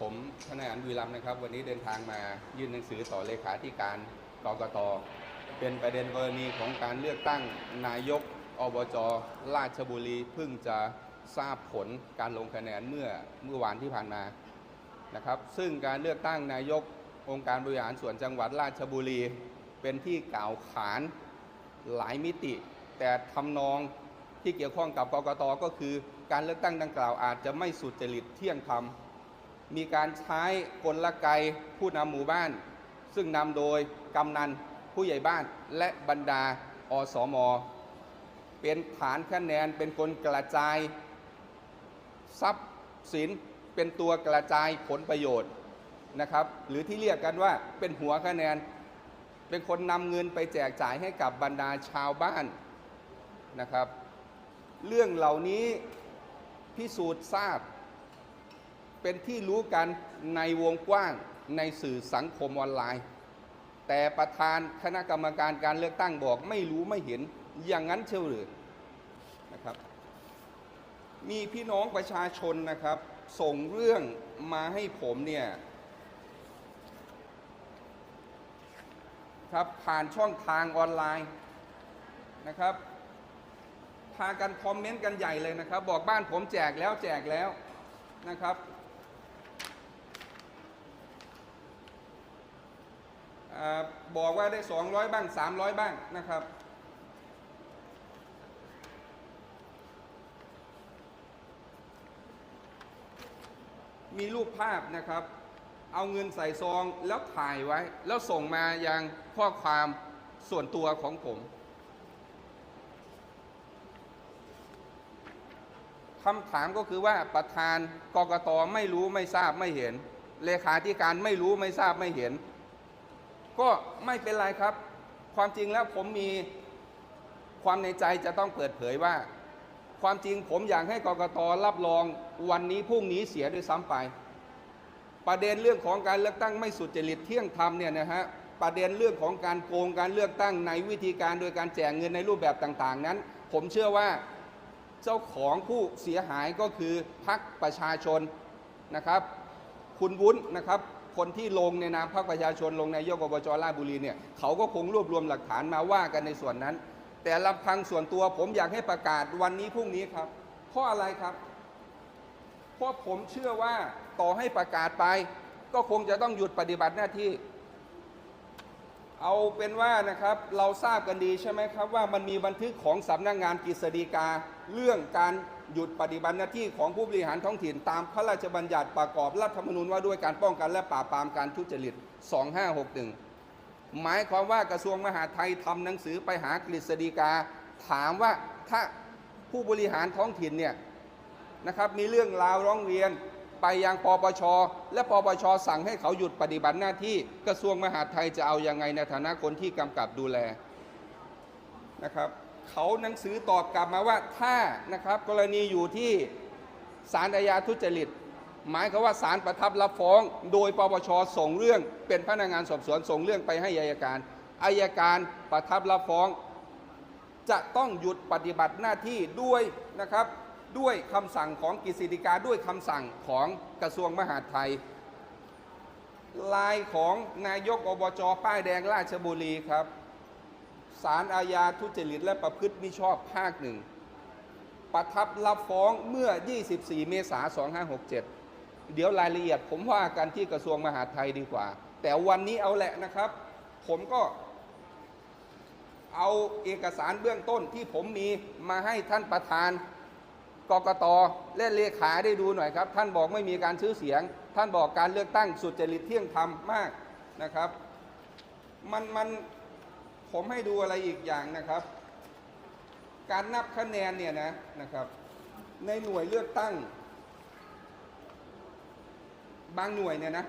ผมทนายอันวีรัมนะครับ วันนี้เดินทางมายื่นหนังสือต่อเลขาธิการกกตเป็นประเด็นกรณีของการเลือกตั้งนายกอบจราชบุรีเพิ่งจะทราบผลการลงคะแนนเมื่อเมื่อวานที่ผ่านมานะครับซึ่งการเลือกตั้งนายกองค์การบริหารส่วนจังหวัดราชบุรี เป็นที่กล่าวขานหลายมิติ แต่ทำนองที่เกี่ยวข้องกับกกตก็คือ การเลือกตั้งดังกล่าวอาจจะไม่สุจริตเที่ยงธรรม มีการใช้กลไกผู้นำหมู่บ้าน ซึ่งนำโดยกำนันผู้ใหญ่บ้านและบรรดาอสมเป็นฐานคะแนนเป็นคนกระจาย ทรัพย์สินเป็นตัวกระจายผลประโยชน์นะครับ หรือที่เรียกกันว่าเป็นหัวคะแนน เป็นคนนำเงินไปแจกจ่ายให้กับบรรดาชาวบ้านนะครับ เรื่องเหล่านี้พิสูจน์ทราบ เป็นที่รู้กันในวงกว้างในสื่อสังคมออนไลน์ แต่ประธานคณะกรรมการการเลือกตั้งบอกไม่รู้ไม่เห็นอย่างนั้นเชียวหรือนะครับ มีพี่น้องประชาชนนะครับ ส่งเรื่องมาให้ผมเนี่ยครับผ่านช่องทางออนไลน์นะครับพากันคอมเมนต์กันใหญ่เลยนะครับ บอกบ้านผมแจกแล้วแจกแล้วนะครับอา บอกว่าได้ 200 บ้าง 300 บ้างนะครับ มีรูปภาพนะครับ เอาเงินใส่ซองแล้วถ่ายไว้ แล้วส่งมายังข้อความส่วนตัวของผมคำถามก็คือว่าประธานกกตไม่รู้ไม่ทราบไม่เห็น เลขาธิการไม่รู้ไม่ทราบไม่เห็น ก็ไม่เป็นไรครับ ความจริงแล้วผมมีความในใจจะต้องเปิดเผยว่า ความจริงผมอยากให้กรกตรับรองวันนี้พรุ่งนี้เสียด้วยซ้ำไป ประเด็นเรื่องของการเลือกตั้งไม่สุจริตเที่ยงธรรมเนี่ยนะฮะประเด็นเรื่องของการโกงการเลือกตั้งในวิธีการโดยการแจกเงินในรูปแบบต่างๆ นั้น ผมเชื่อว่าเจ้าของผู้เสียหายก็คือพักประชาชนนะครับ คุณวุ้นนะครับ คนที่ลงในนามพรรคประชาชนลงในยกอบจราชบุรีเนี่ยเขาก็คงรวบรวมหลักฐานมาว่ากันในส่วนนั้น แต่ลำพังส่วนตัวผมอยากให้ประกาศวันนี้พรุ่งนี้ครับ เพราะอะไรครับ เพราะผมเชื่อว่าต่อให้ประกาศไป ก็คงจะต้องหยุดปฏิบัติหน้าที่ เอาเป็นว่านะครับเราทราบกันดีใช่ไหมครับว่ามันมีบันทึกของสำนักงงานกฤษฎีกาเรื่องการ หยุดปฏิบัติหน้าที่ของผู้บริหารท้องถิ่น ตามพระราชบัญญัติประกอบรัฐธรรมนูญว่าด้วยการป้องกันและปราบปรามการทุจริต 2561 หมายความว่ากระทรวงมหาดไทยทำหนังสือไปหากฤษฎีกา ถามว่าถ้าผู้บริหารท้องถิ่นเนี่ยนะครับมีเรื่องราวร้องเรียนไปยังปปช และปปช สั่งให้เขาหยุดปฏิบัติหน้าที่กระทรวงมหาดไทยจะเอายังไงในฐานะคนที่กำกับดูแลนะครับ เขาหนังสือตอบกลับมาว่าถ้านะครับกรณีอยู่ที่ศาลอาญาทุจริต หมายความว่าศาลประทับรับฟ้อง โดยปปชส่งเรื่อง เป็นพนักงานสอบสวนส่งเรื่องไปให้อายการอายการประทับรับฟ้อง จะต้องหยุดปฏิบัติหน้าที่ด้วยนะครับด้วยคำสั่งของกฤษฎีกาด้วยคำสั่งของกระทรวงมหาดไทยลายของนายกอบจป้ายแดงราชบุรีครับ สารอาญาทุจริตและประพฤติมิชอบภาคหนึ่งประทับรับฟ้องเมื่อ 24 เมษายน 2567 เดี๋ยวรายละเอียดผมว่ากันที่กระทรวงมหาดไทยดีกว่า แต่วันนี้เอาแหละนะครับ ผมก็เอาเอกสารเบื้องต้นที่ผมมีมาให้ท่านประธานกกตและเลขาได้ดูหน่อยครับ ท่านบอกไม่มีการซื้อเสียง ท่านบอกการเลือกตั้งสุจริตเที่ยงธรรมมากนะครับ มันมัน ผมให้ดูอะไรอีกอย่างนะครับ การนับคะแนนเนี่ยนะนะครับ ในหน่วยเลือกตั้ง บางหน่วยเนี่ยนะ